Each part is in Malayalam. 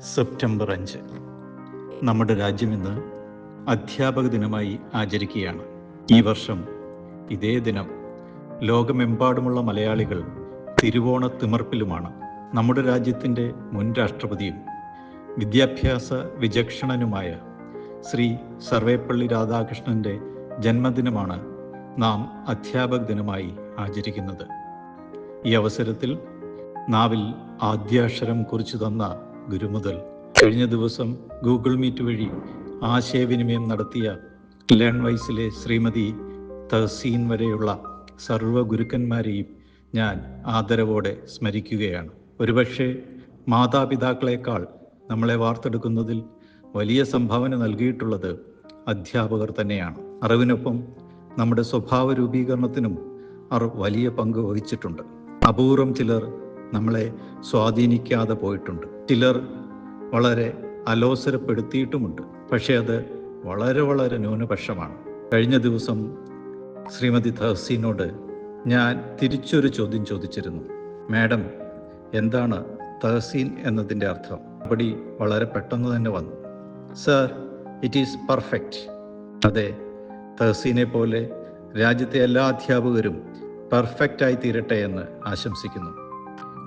സെപ്റ്റംബർ അഞ്ച്. നമ്മുടെ രാജ്യം ഇന്ന് അധ്യാപക ദിനമായി ആചരിക്കുകയാണ്. ഈ വർഷം ഇതേ ദിനം ലോകമെമ്പാടുമുള്ള മലയാളികൾ തിരുവോണ തിമർപ്പിലുമാണ് നമ്മുടെ രാജ്യത്തിന്റെ മുൻ രാഷ്ട്രപതിയും വിദ്യാഭ്യാസ വിചക്ഷണനുമായ ശ്രീ സർവേപ്പള്ളി രാധാകൃഷ്ണന്റെ ജന്മദിനമാണ് നാം അധ്യാപക ദിനമായി ആചരിക്കുന്നത്. ഈ അവസരത്തിൽ നാവിൽ ആദ്യാക്ഷരം കുറിച്ചു തന്ന ഗുരു മുതൽ. കഴിഞ്ഞ ദിവസം ഗൂഗിൾ മീറ്റ് വഴി ആശയവിനിമയം നടത്തിയ ലേൺ വൈസിലെ ശ്രീമതി തഹസീൻ വരെയുള്ള സർവ ഗുരുക്കന്മാരെയും ഞാൻ ആദരവോടെ സ്മരിക്കുകയാണ്. ഒരുപക്ഷെ മാതാപിതാക്കളെക്കാൾ നമ്മളെ വാർത്തെടുക്കുന്നതിൽ വലിയ സംഭാവന നൽകിയിട്ടുള്ളത് അധ്യാപകർ തന്നെയാണ്. അറിവിനൊപ്പം നമ്മുടെ സ്വഭാവ രൂപീകരണത്തിനും അവർ വലിയ പങ്ക് വഹിച്ചിട്ടുണ്ട്. അപൂർവം ചിലർ നമ്മളെ സ്വാധീനിക്കാതെ പോയിട്ടുണ്ട്. ചിലർ വളരെ അലോസരപ്പെടുത്തിയിട്ടുമുണ്ട്. പക്ഷേ അത് വളരെ വളരെ ന്യൂനപക്ഷമാണ്. കഴിഞ്ഞ ദിവസം ശ്രീമതി തഹസീനോട് ഞാൻ തിരിച്ചൊരു ചോദ്യം ചോദിച്ചിരുന്നു. മാഡം എന്താണ് തഹസീൻ എന്നതിന്റെ അർത്ഥം? മറുപടി വളരെ പെട്ടെന്ന് തന്നെ വന്നു. Sir it is perfect. അതെ തഹസീനെ പോലെ രാജ്യത്തെ എല്ലാ അധ്യാപകരും പെർഫെക്റ്റായി തീരട്ടെ എന്ന് ആശംസിക്കുന്നു.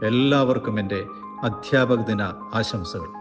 എല്ലാവർക്കും എന്റെ അധ്യാപക ദിന ആശംസകൾ.